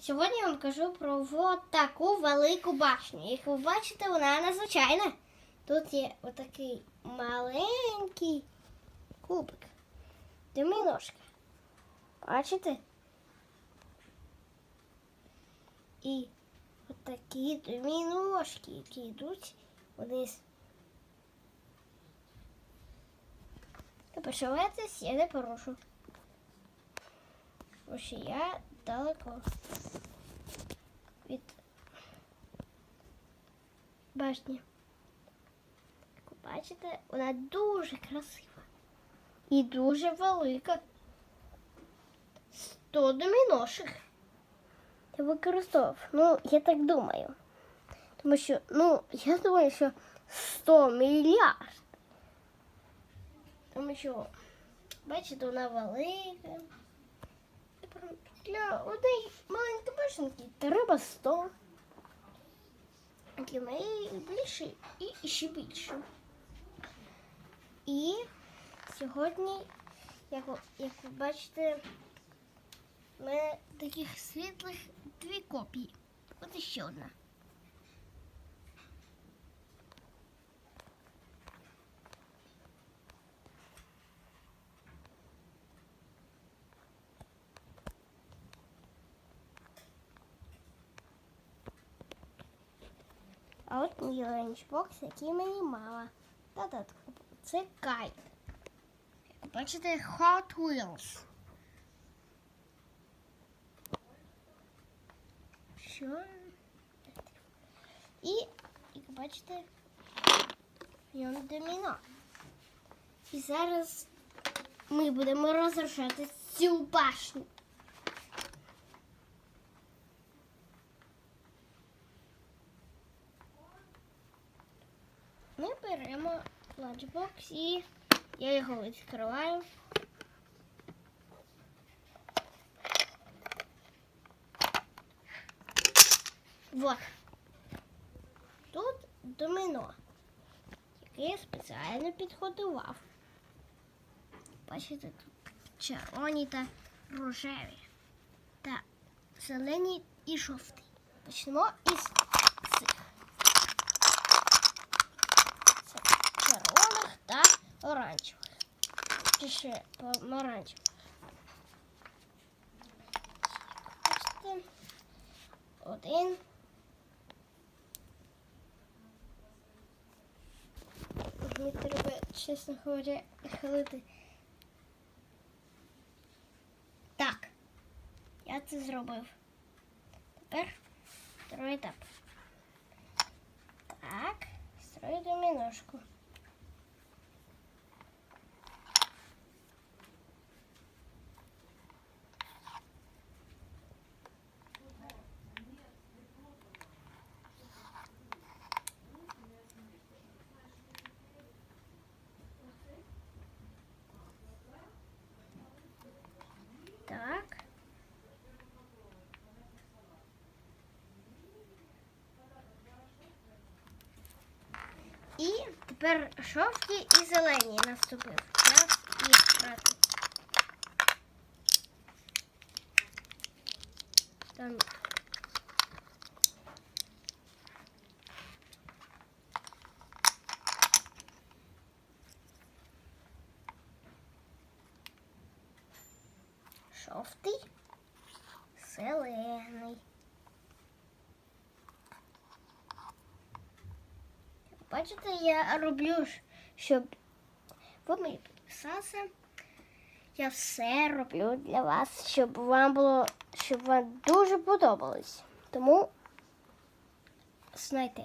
Сьогодні я вам кажу про от таку велику башню. Як ви бачите, вона надзвичайна. Тут є отакий маленький кубик. Доміношка. Бачите? І отакі доміношки, які йдуть вниз. Не почувайтесь, я не порушу. Тому що я далеко від башні. Як ви бачите, вона дуже красива і дуже велика. Сто доміноших. Я використовував. Ну, я так думаю. Тому що, ну, я думаю, що 100 мільярд. Тому що, бачите, вона велика. Для однієї маленької башенки треба 100. Для моєї більше і ще більше. І сьогодні, як, ви- як ви бачите, в мене таких світлих дві копії. От іще одна. А от мій ланчбокс, який мені мала. Та-та, це кайт. Як бачите, Hot Wheels. Що? І, як бачите, ньому доміно. І зараз ми будемо розрушати цю башню. Ми беремо ланчбокс і я його відкриваю. Вот. Тут домино, яке я спеціально підготував. Бачите, тут червоні та рожеві. Та зелені і жовті. Почнемо із цих. Це червоних та оранжевих. Чи ще помаранчевих. Один. Мені треба, чесно говоря, хилити. Так. Я це зробив. Тепер другий етап. Так, строю доміношку. Так. І тепер жовті і зелені наступив. Час їх брати. Там. Жовтий, зелений. Бачите, я роблю, щоб ви мені підписалися. Я все роблю для вас, щоб вам було, щоб вам дуже подобалось. Тому, знаєте,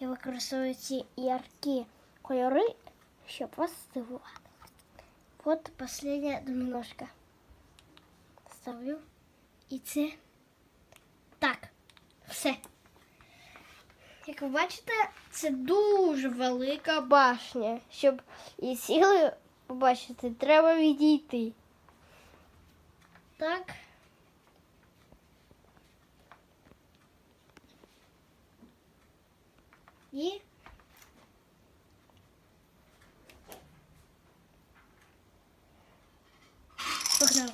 я використовую ці яркі кольори, щоб вас здивувати. От остання доміношка. Ставлю. І це так. Все. Як ви бачите, це дуже велика башня. Щоб і сіли побачити, треба відійти. Так. І. Погнали.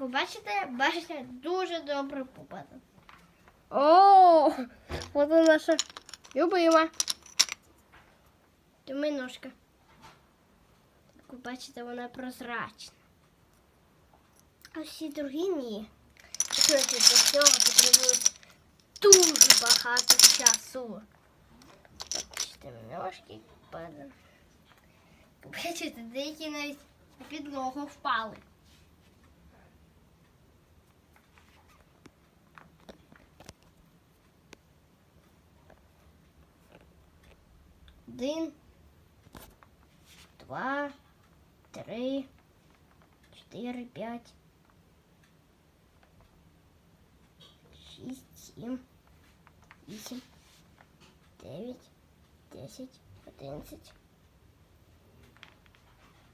Як бачите, бачите, дуже добре попадає. О, от вона наша любима. Тьми ножка. Як ви бачите, вона прозрачна. А всі другі ні. Значить, до цього потребує дуже багато часу. Бачите, ножки падають. Бачите, деякі навіть на підлогу впали. Один, два, три, чотири, п'ять, шість, сім, вісім, дев'ять, десять, одинадцять,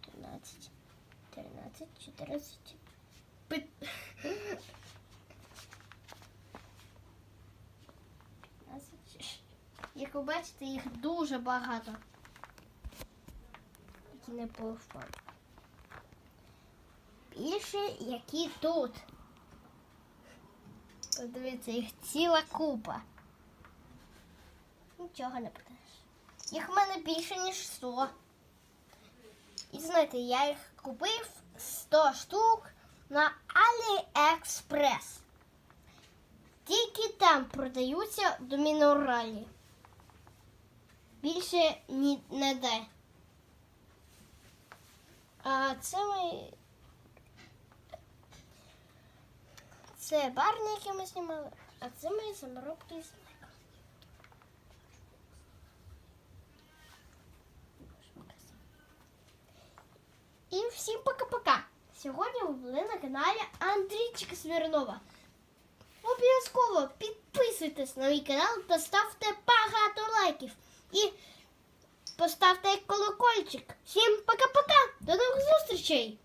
дванадцять, тринадцять, чотирнадцять. Як ви бачите, їх дуже багато. Які не повпали. Більше, які тут. Подивіться, їх ціла купа. Нічого не питаєш. Їх в мене більше, ніж 100. І знаєте, я їх купив 100 штук на AliExpress. Тільки там продаються доміноралі. Більше ні, не де. А це ми. Це барні, які ми знімали, а це мої саморобки з І всім пока-пока. Сьогодні ви були на каналі Андрійчика Смірнова. Обов'язково підписуйтесь на мій канал та ставте багато лайків. І поставте колокольчик. Всім пока-пока. До нових зустрічей!